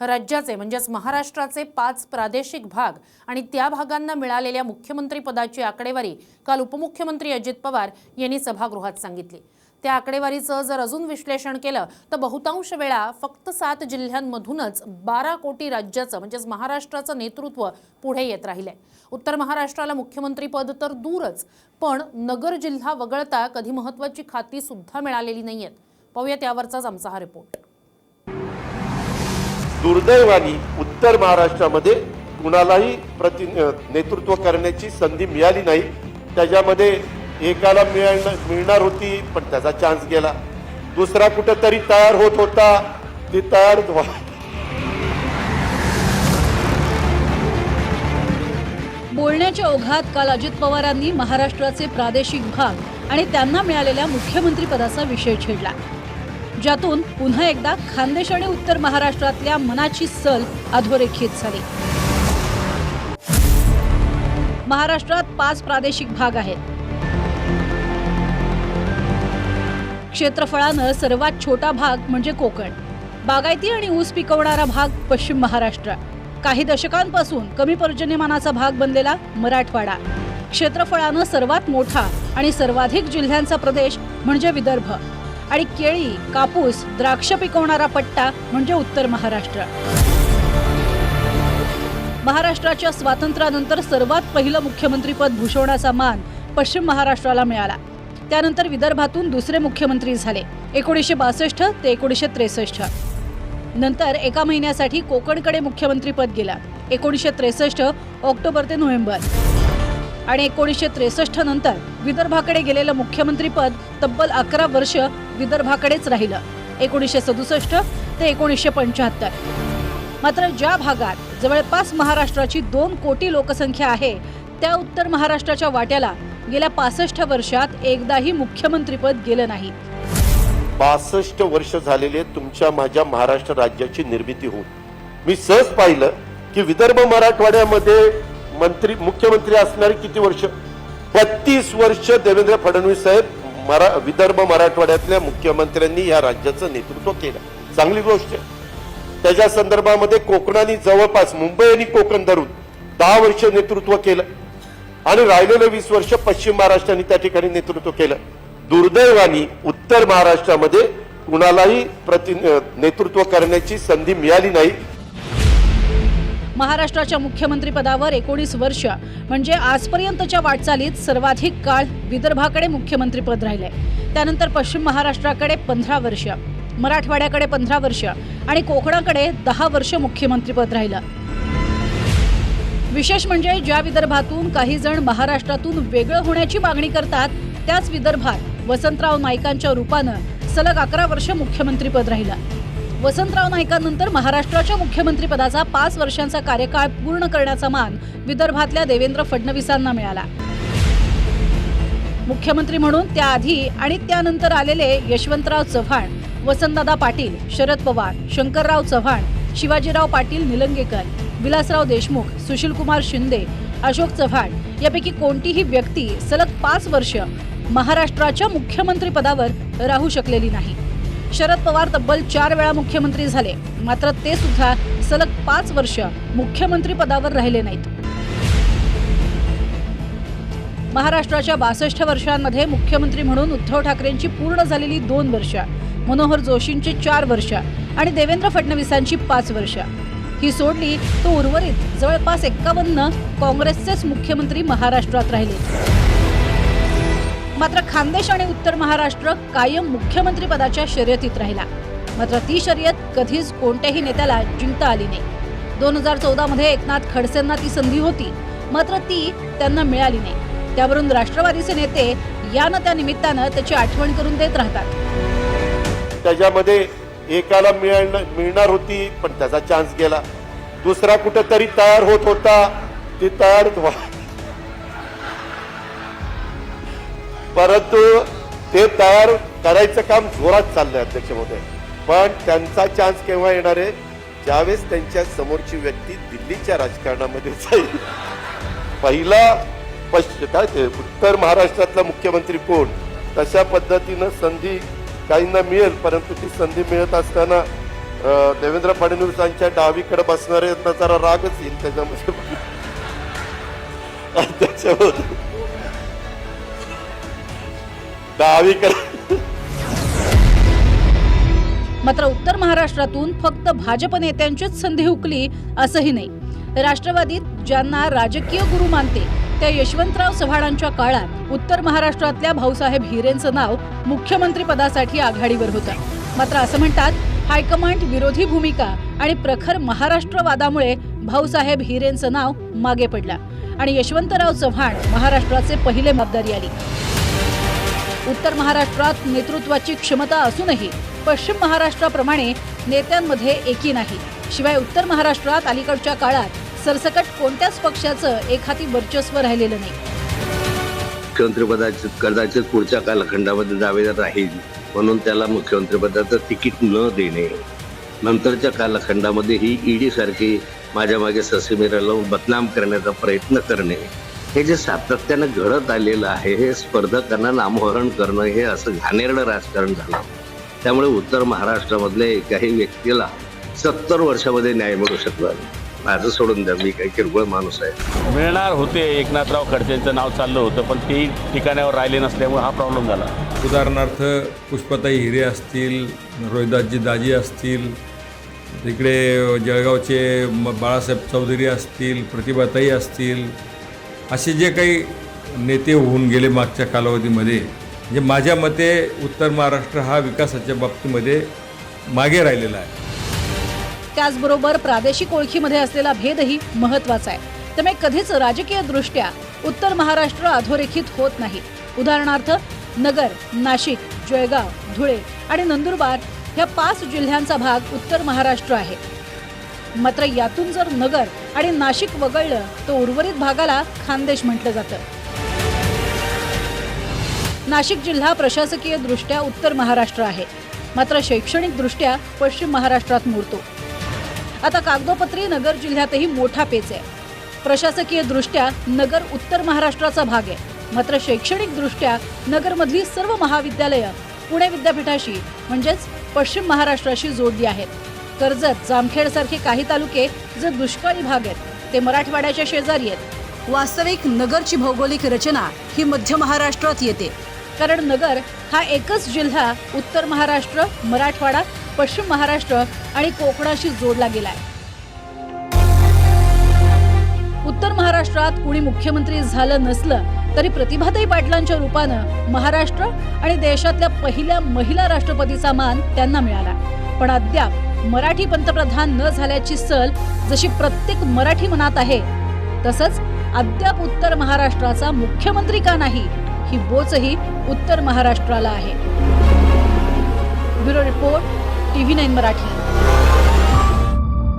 राज्याचे म्हणजेच महाराष्ट्राचे पाच प्रादेशिक भाग आणि त्या भागांना मिळालेल्या मुख्यमंत्रीपदाची आकडेवारी काल उपमुख्यमंत्री अजित पवार यांनी सभागृहात सांगितली. त्या आकडेवारीचं जर अजून विश्लेषण केलं तर बहुतांश वेळा फक्त सात जिल्ह्यांमधूनच बारा कोटी राज्याचं म्हणजेच महाराष्ट्राचं नेतृत्व पुढे येत राहिलंय. उत्तर महाराष्ट्राला मुख्यमंत्रीपद तर दूरच पण नगर जिल्हा वगळता कधी महत्वाची खाती सुद्धा मिळालेली नाहीयेत. पाहूया त्यावरचाच आमचा हा रिपोर्ट. दुर्दैवानी उत्तर महाराष्ट्रामध्ये कुणालाही प्रति नेतृत्व करण्याची संधी मिळाली नाही. त्याच्यामध्ये एकाला मिळणार मिळणार होती पण त्याचा चान्स गेला. दुसरा कुठंतरी तयार होत होता ती तयार बोलण्याच्या ओघात काल अजित पवारांनी महाराष्ट्राचे प्रादेशिक भाग आणि त्यांना मिळालेल्या मुख्यमंत्रीपदाचा विषय छेडला. ज्यातून पुन्हा एकदा खानदेश आणि उत्तर महाराष्ट्रातल्या मनाची सल अधोरेखित झाली. महाराष्ट्रात पाच प्रादेशिक भाग आहेत. क्षेत्रफळानं सर्वात छोटा भाग म्हणजे कोकण. बागायती आणि ऊस पिकवणारा भाग पश्चिम महाराष्ट्र. काही दशकांपासून कमी पर्जन्यमानाचा भाग बनलेला मराठवाडा. क्षेत्रफळानं सर्वात मोठा आणि सर्वाधिक जिल्ह्यांचा प्रदेश म्हणजे विदर्भ. आणि केळी कापूस द्राक्ष पिकवणारा पट्टा म्हणजे उत्तर महाराष्ट्र. महाराष्ट्राच्या स्वातंत्र्यानंतर सर्वात पहिलं मुख्यमंत्रीपद भूषवण्याचा मान पश्चिम महाराष्ट्राला मिळाला. त्यानंतर विदर्भातून दुसरे मुख्यमंत्री झाले एकोणीसशे बासष्ट ते एकोणीसशे त्रेसष्ट. नंतर एका महिन्यासाठी कोकणकडे मुख्यमंत्रीपद गेला एकोणीसशे त्रेसष्ट ऑक्टोबर ते नोव्हेंबर. आणि एकोणीसशे त्रेसष्ट नंतर विदर्भाकडे गेलेलं मुख्यमंत्रीपद तब्बल अकरा वर्ष विदर्भाकडेच राहिलं. एकोणीसशे सदुसष्ट ते एकोणीसशे पंच्याहत्तर. मात्र ज्या भागात जवळपास महाराष्ट्राची दोन कोटी लोकसंख्या आहे त्या उत्तर महाराष्ट्राच्या वाट्याला गेल्या पासष्ट वर्षात एकदाही मुख्यमंत्रीपद गेलं नाही. पासष्ट वर्ष झालेले तुमच्या माझ्या महाराष्ट्र राज्याची निर्मिती होऊन मी सहज पाहिलं की विदर्भ मराठवाड्यामध्ये मंत्री मुख्यमंत्री असणारे किती वर्ष? बत्तीस वर्ष देवेंद्र फडणवीस साहेब मरा विदर्भ मराठवाड्यातल्या मुख्यमंत्र्यांनी या राज्याचं नेतृत्व केलं. चांगली गोष्ट आहे. त्याच्या संदर्भामध्ये कोकणाने जवळपास मुंबई आणि कोकण धरून दहा वर्ष नेतृत्व केलं. आणि राहिलेलं वीस वर्ष पश्चिम महाराष्ट्राने त्या ठिकाणी नेतृत्व केलं. दुर्दैवानी उत्तर महाराष्ट्रामध्ये कुणालाही प्रति नेतृत्व करण्याची संधी मिळाली नाही. महाराष्ट्राच्या मुख्यमंत्रीपदावर एकोणीस वर्ष. म्हणजे आजपर्यंतच्या वाटचालीत सर्वाधिक काळ विदर्भाकडे मुख्यमंत्रीपद राहिले. त्यानंतर पश्चिम महाराष्ट्राकडे पंधरा वर्ष मराठवाड्याकडे पंधरा वर्ष आणि कोकणाकडे दहा वर्ष मुख्यमंत्रीपद राहिलं. विशेष म्हणजे ज्या विदर्भातून काही जण महाराष्ट्रातून वेगळं होण्याची मागणी करतात त्याच विदर्भात वसंतराव नाईकांच्या रूपानं सलग अकरा वर्ष मुख्यमंत्रीपद राहिलं. वसंतराव नाईकांनंतर महाराष्ट्राच्या मुख्यमंत्रीपदाचा पाच वर्षांचा कार्यकाळ पूर्ण करण्याचा मान विदर्भातल्या देवेंद्र फडणवीसांना मिळाला. मुख्यमंत्री म्हणून त्याआधी आणि त्यानंतर आलेले यशवंतराव चव्हाण वसंतदादा पाटील शरद पवार शंकरराव चव्हाण शिवाजीराव पाटील निलंगेकर विलासराव देशमुख सुशीलकुमार शिंदे अशोक चव्हाण यापैकी कोणतीही व्यक्ती सलग पाच वर्ष महाराष्ट्राच्या मुख्यमंत्रीपदावर राहू शकलेली नाही. शरद पवार तब्बल चार वेळा मुख्यमंत्री झाले. मात्र ते सुद्धा सलग पाच वर्ष मुख्यमंत्री पदावर राहिले नाहीत. महाराष्ट्राच्या बासष्ट वर्षांमध्ये मुख्यमंत्री म्हणून उद्धव ठाकरेंची पूर्ण झालेली दोन वर्ष मनोहर जोशींची चार वर्ष आणि देवेंद्र फडणवीसांची पाच वर्ष. ही सोडली तो उर्वरित जवळपास एक्कावन्न काँग्रेसचेच मुख्यमंत्री महाराष्ट्रात राहिले. मात्र खानदेश आणि उत्तर महाराष्ट्र कायम मुख्यमंत्री पदाच्या शर्यतीत राहिला. मात्र ती शर्यत कधीच कोणत्याही नेत्याला जिंकता आली नाही. दोन हजार चौदा मध्ये एकनाथ खडसेंना ती संधी होती मात्र ती त्यांना मिळाली नाही. त्यावरून राष्ट्रवादीचे नेते यानं त्या निमित्तानं त्याची आठवण करून देत राहतात. त्याच्यामध्ये एकाला मिळणार होती पण त्याचा चान्स गेला. दुसरा कुठंतरी तयार होत होता ती तयार परंतु ते तयार करायचं काम जोरात चाललंय अध्यक्ष महोदय. पण त्यांचा चान्स केव्हा येणार आहे? ज्यावेळेस त्यांच्या समोरची व्यक्ती दिल्लीच्या राजकारणामध्ये जाईल. पहिला पश्चिम काय ते? उत्तर महाराष्ट्रातला मुख्यमंत्री कोण? तशा पद्धतीनं संधी काहींना मिळेल परंतु ती संधी मिळत असताना देवेंद्र फडणवीसांच्या डावीकडे बसणाऱ्यांना जरा रागच येईल त्याच्यामध्ये. त्याच्यामध्ये डावीकडे मात्र उत्तर महाराष्ट्रातून फक्त भाजप नेत्यांचीच संधी हुकली असंही नाही. राष्ट्रवादीत ज्यांना राजकीय गुरु मानते त्या यशवंतराव चव्हाणांच्या काळात उत्तर महाराष्ट्रातल्या भाऊसाहेब हिरेंचं नाव मुख्यमंत्री पदासाठी आघाडीवर होतं. मात्र असं म्हणतात हायकमांड विरोधी भूमिका आणि प्रखर महाराष्ट्रवादामुळे भाऊसाहेब हिरेंचं नाव मागे पडलं आणि यशवंतराव चव्हाण महाराष्ट्राचे पहिले मतदारी आली. उत्तर महाराष्ट्रात नेतृत्वाची क्षमता असूनही पश्चिम महाराष्ट्राप्रमाणे नेत्यांमध्ये एकी नाही. शिवाय उत्तर महाराष्ट्रात अलीकडच्या काळात सरसकट कोणत्याच पक्षाचं एखादी वर्चस्व राहिलेलं नाही. मुख्यमंत्रीपदाचे कदाचित पुढच्या कालखंडामध्ये दावेदार राहील म्हणून त्याला मुख्यमंत्रीपदाचं तिकीट न देणे. नंतरच्या कालखंडामध्ये ही ईडी सारखी माझ्या मागे ससेमिराला बदनाम करण्याचा प्रयत्न करणे. हे जे सातत्यानं घडत आलेलं आहे हे स्पर्धकांना नामोहरण करणं हे असं घाणेरडं राजकारण झालं. त्यामुळे उत्तर महाराष्ट्रामधल्या एकाही व्यक्तीला सत्तर वर्षामध्ये न्याय मिळू शकला. माझं सोडून द्या मी काही किरकोळ माणूस आहे. मिळणार होते एकनाथराव खडसेंचं नाव चाललं होतं पण ते ठिकाणावर राहिले नसल्यामुळे हा प्रॉब्लेम झाला. उदाहरणार्थ पुष्पताई हिरे असतील रोहिदासजी दाजी असतील तिकडे जळगावचे बाळासाहेब चौधरी असतील प्रतिभाताई असतील असे जे काही नेते होऊन गेले मागच्या कालावधीमध्ये म्हणजे माझ्या मते उत्तर महाराष्ट्र हा विकासाच्या बाबतीमध्ये मागे राहिलेला आहे. त्याचबरोबर प्रादेशिक ओळखीमध्ये असलेला भेदही महत्त्वाचा आहे. त्यामुळे कधीच राजकीय दृष्ट्या उत्तर महाराष्ट्र अधोरेखित होत नाही. उदाहरणार्थ नगर नाशिक जळगाव धुळे आणि नंदुरबार ह्या पाच जिल्ह्यांचा भाग उत्तर महाराष्ट्र आहे. मात्र यातून जर नगर आणि नाशिक वगळलं तर उर्वरित भागाला खानदेश म्हटलं जातं. नाशिक जिल्हा प्रशासकीय दृष्ट्या उत्तर महाराष्ट्र आहे. मात्र शैक्षणिक दृष्ट्या पश्चिम महाराष्ट्रात मोडतो आता कागदोपत्री नगर जिल्ह्यातही मोठा पेच आहे. प्रशासकीय दृष्ट्या नगर उत्तर महाराष्ट्राचा भाग आहे. मात्र शैक्षणिक दृष्ट्या नगरमधली सर्व महाविद्यालयं पुणे विद्यापीठाशी म्हणजेच पश्चिम महाराष्ट्राशी जोडली आहेत. कर्जत जामखेड सारखे काही तालुके जे दुष्काळी भाग आहेत ते मराठवाड्याच्या शेजारी आहेत. वास्तविक नगरची भौगोलिक रचना ही मध्य महाराष्ट्रात येते. कारण नगर हा एकच जिल्हा उत्तर महाराष्ट्र मराठवाडा पश्चिम महाराष्ट्र आणि कोकणाशी जोडला गेलाय. उत्तर महाराष्ट्रात कुणी मुख्यमंत्री झालं नसलं तरी प्रतिभाताई पाटलांच्या रूपानं महाराष्ट्र आणि देशातल्या पहिल्या महिला राष्ट्रपतीचा मान त्यांना मिळाला. पण अद्याप मराठी पंतप्रधान न झाल्याची सल जशी प्रत्येक मराठी मनात आहे तसंच अद्याप उत्तर महाराष्ट्राचा मुख्यमंत्री का नाही ही बोचही उत्तर महाराष्ट्राला आहे. Bureau report TV nine Marathi.